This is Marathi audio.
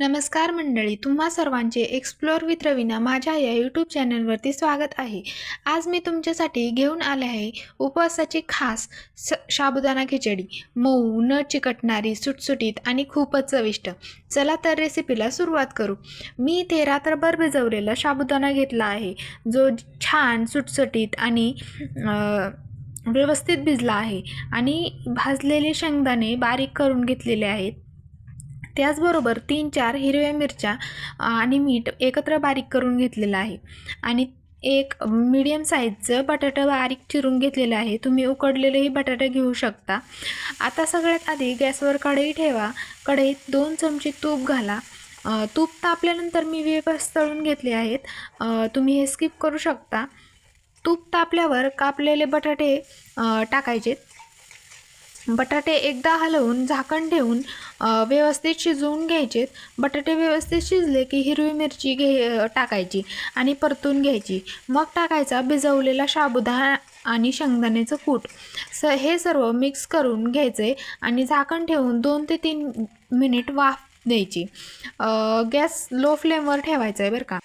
नमस्कार मंडळी तुम्हा सर्वांचे एक्सप्लोअर विथ रवीना माझ्या या यूट्यूब चॅनलवरती स्वागत आहे. आज मी तुमच्यासाठी घेऊन आले आहे उपवासाची खास स साबुदाणा खिचडी. मऊ न चिकटणारी सुटसुटीत आणि खूपच चविष्ट. चला तर रेसिपीला सुरुवात करू. मी इथे रात्रभर भिजवलेला साबुदाणा घेतला आहे. जो छान सुटसुटीत आणि व्यवस्थित भिजला आहे. आणि भाजलेले शेंगदाणे बारीक करून घेतलेले आहेत. त्याचबरोबर तीन चार हिरव्या मिरच्या आणि मीठ एकत्र बारीक करून घेतलेलं आहे. आणि एक मीडियम साईजचं बटाटा बारीक चिरून घेतलेलं आहे. तुम्ही उकडलेलेही बटाटे घेऊ शकता. आता सगळ्यात आधी गॅसवर कढई ठेवा. कढईत दोन चमचे तूप घाला. तूप तापल्यानंतर मी वेफर्स तळून घेतले आहेत. तुम्ही हे स्किप करू शकता. तूप तापल्यावर कापलेले बटाटे टाकायचेत टाकायचे. बटाटे एकदा हलवून झाकण ठेवून व्यवस्थित शिजवून घ्यायचे बटाटे व्यवस्थित शिजले की हिरवी मिरची घे टाकायची आणि परतून घ्यायची. मग टाकायचा भिजवलेला साबुदाणा आणि शेंगदाण्याचं कूट. स हे सर्व मिक्स करून घ्यायचे आणि झाकण ठेवून दोन ते तीन मिनिट वाफ द्यायची. गॅस लो फ्लेमवर ठेवायचा आहे बरं का.